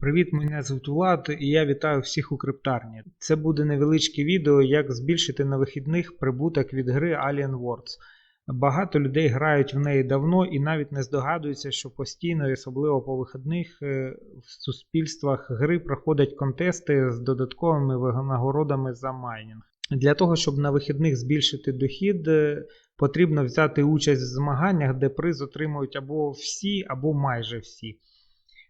Привіт, мене звуть Влад і я вітаю всіх у криптарні. Це буде невеличке відео, як збільшити на вихідних прибуток від гри Alien Wars. Багато людей грають в неї давно і навіть не здогадуються, що постійно, особливо по вихідних, е, в суспільствах гри проходять контести з додатковими винагородами за майнінг. Для того, щоб на вихідних збільшити дохід, е, потрібно взяти участь в змаганнях, де приз отримують або всі, або майже всі.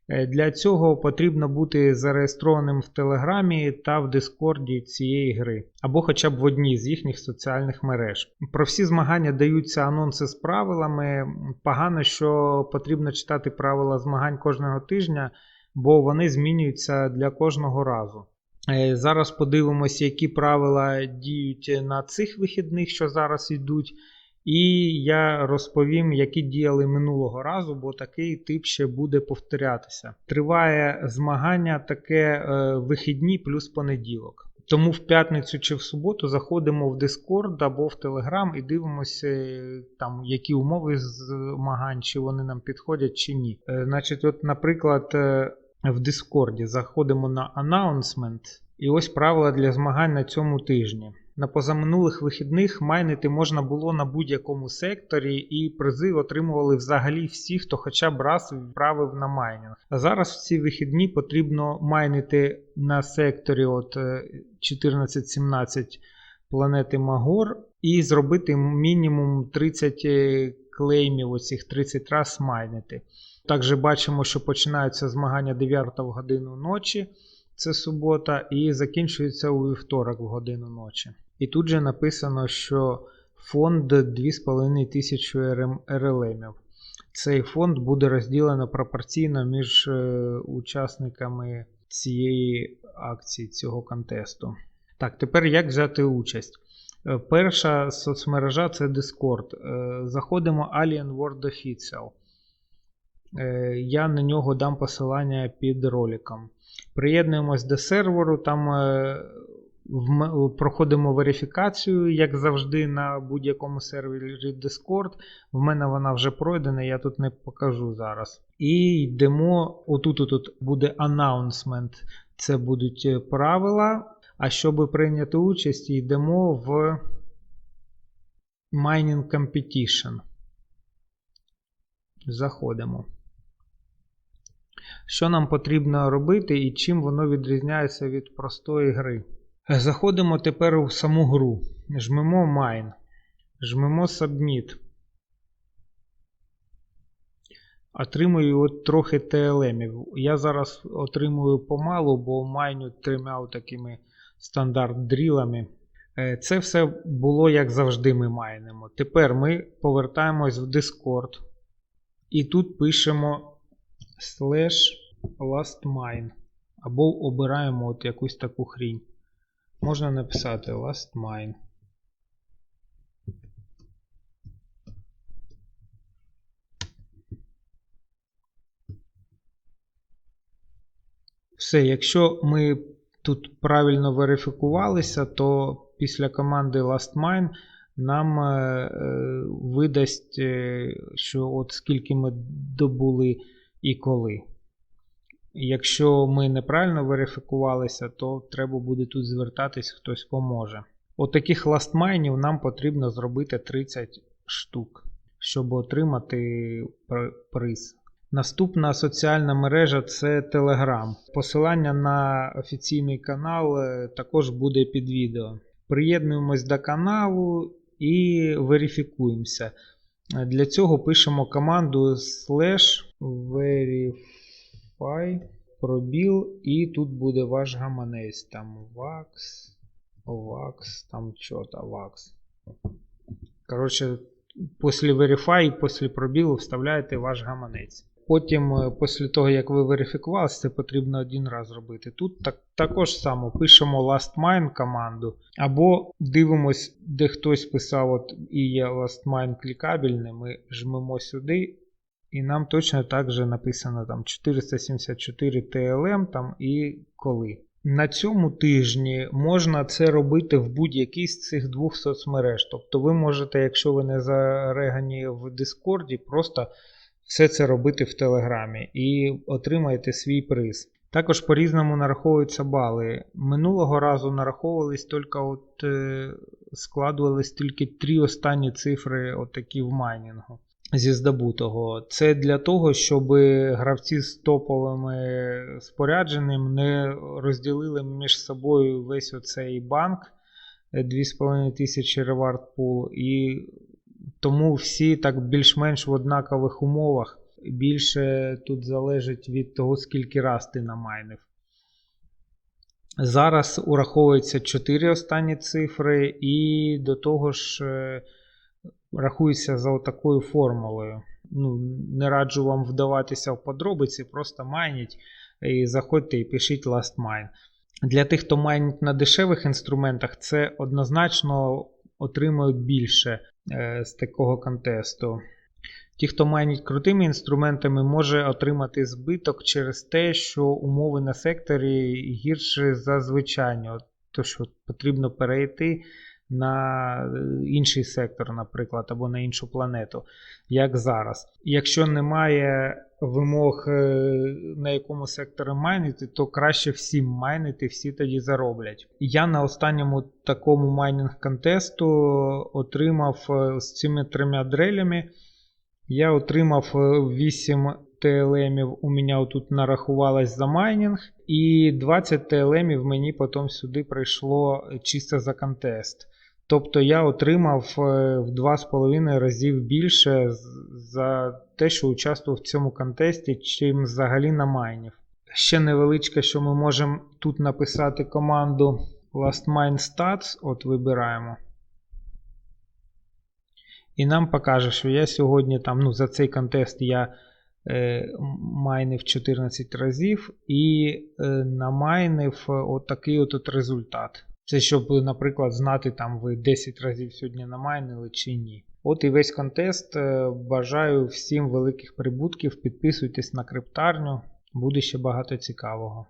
Е, Для цього потрібно бути зареєстрованим в Телеграмі та в Дискорді цієї гри, або хоча б в одній з їхніх соціальних мереж. Про всі змагання даються анонси з правилами. Погано, що потрібно читати правила змагань кожного тижня, бо вони змінюються для кожного разу. Е, Зараз подивимося, які правила діють на цих вихідних, що зараз йдуть. І я розповім, які діяли минулого разу, бо такий тип ще буде повторятися. Триває змагання таке е, вихідні плюс понеділок. Тому в п'ятницю чи в суботу заходимо в Discord або в Telegram і дивимося, там, які умови змагань, чи вони нам підходять, чи ні. Е, Значить, от, наприклад, е, в Discord заходимо на Announcement, і ось правила для змагань на цьому тижні. На позаминулих вихідних майнити можна було на будь-якому секторі, і призи отримували взагалі всі, хто хоча б раз відправив на майнінг. А зараз в ці вихідні потрібно майнити на секторі от е, 14-17 планети Магор і зробити мінімум 30 е, клеймів, оцих 30 раз майнити. Також бачимо, що починаються змагання 9 годину ночі. Це субота, і закінчується у вівторок в годину ночі. І тут же написано, що фонд 2500 РЛМів. Цей фонд буде розділено пропорційно між е, учасниками цієї акції, цього контесту. Так, тепер як взяти участь? Е, Перша соцмережа це Discord. Е, Заходимо Alien World Official. Я на нього дам посилання під роликом. Приєднуємось до серверу, там проходимо верифікацію, як завжди, на будь-якому сервері Discord. В мене вона вже пройдена, я тут не покажу зараз. І йдемо. Отут тут буде announcement, це будуть е, правила. А щоб прийняти участь, йдемо в Mining Competition. Заходимо. Що нам потрібно робити і чим воно відрізняється від простої гри? Заходимо тепер у саму гру. Жмемо Mine. Жмемо Submit. Отримую от трохи TLM. Я зараз отримую помалу, бо майню трьома такими стандарт дрілами. Е, Це все було як завжди ми майнимо. Тепер ми повертаємось в Discord. І тут пишемо slash lastmine. Або обираємо от якусь таку хрінь. Можна написати lastmine. Все, якщо ми тут правильно верифікувалися, то після команди lastmine нам е, е, видасть, е, що от скільки ми добули і коли. Якщо ми неправильно верифікувалися, то треба буде тут звертатись, хтось поможе. От таких ластмайнів нам потрібно зробити 30 штук, щоб отримати приз. Наступна соціальна мережа це Telegram. Посилання на офіційний канал е, також буде під відео. Приєднуємось до каналу і верифікуємося. Для цього пишемо команду slash verify пробіл, і тут буде ваш гаманець. Там VAX, VAX, там що-то VAX. Коротше, після verify, після пробілу вставляєте ваш гаманець. Потім, е, після того, як ви верифікувалися, це потрібно один раз робити. Тут так, також само пишемо lastmine команду, або дивимось, де хтось писав, от і є lastmine клікабельне, ми жмемо сюди, і нам точно так же написано там 474 TLM там і коли. На цьому тижні можна це робити в будь-якій з цих двох соцмереж. Тобто ви можете, якщо ви не зарегані в Дискорді, просто все це робити в Телеграмі і отримаєте свій приз. Також по-різному нараховуються бали. Минулого разу нараховувались тільки от, е, складувались тільки три останні цифри, от такі в майнінгу зі здобутого. Це для того, щоб гравці з топовими спорядженням не розділили між собою весь оцей банк е, 2500 ревард пул, і тому всі так більш-менш в однакових умовах. Більше тут залежить від того, скільки раз ти намайнив. Зараз ураховується 4 останні цифри, і до того ж е, рахується за такою формулою. Ну, не раджу вам вдаватися в подробиці, просто майніть і заходьте і пишіть last mine. Для тих, хто майнить на дешевих інструментах, це однозначно отримують більше е, з такого контесту. Ті, хто майнить крутими інструментами, може отримати збиток через те, що умови на секторі гірші за звичайні. От, То, що потрібно перейти на інший сектор, наприклад, або на іншу планету, як зараз. Якщо немає вимог, е, на якому секторі майнити, то краще всім майнити, всі тоді зароблять. Я на останньому такому майнінг контесту отримав е, з цими трьома дрелями. Я отримав 8 ТЛМів, у мене тут нарахувалось за майнінг, і 20 ТЛМів мені потім сюди прийшло чисто за контест. Тобто я отримав е, в 2,5 разів більше за те, що участвував в цьому контесті, чим взагалі на майнів. Ще невеличке, що ми можемо тут написати команду Last Mine Stats. От вибираємо. І нам покаже, що я сьогодні там, ну, за цей контест я е, майнив 14 разів і е, намайнив отакий от, от результат. Це щоб, наприклад, знати, там ви 10 разів сьогодні намайнили чи ні. От і весь контест. Е, Бажаю всім великих прибутків. Підписуйтесь на криптарню, буде ще багато цікавого.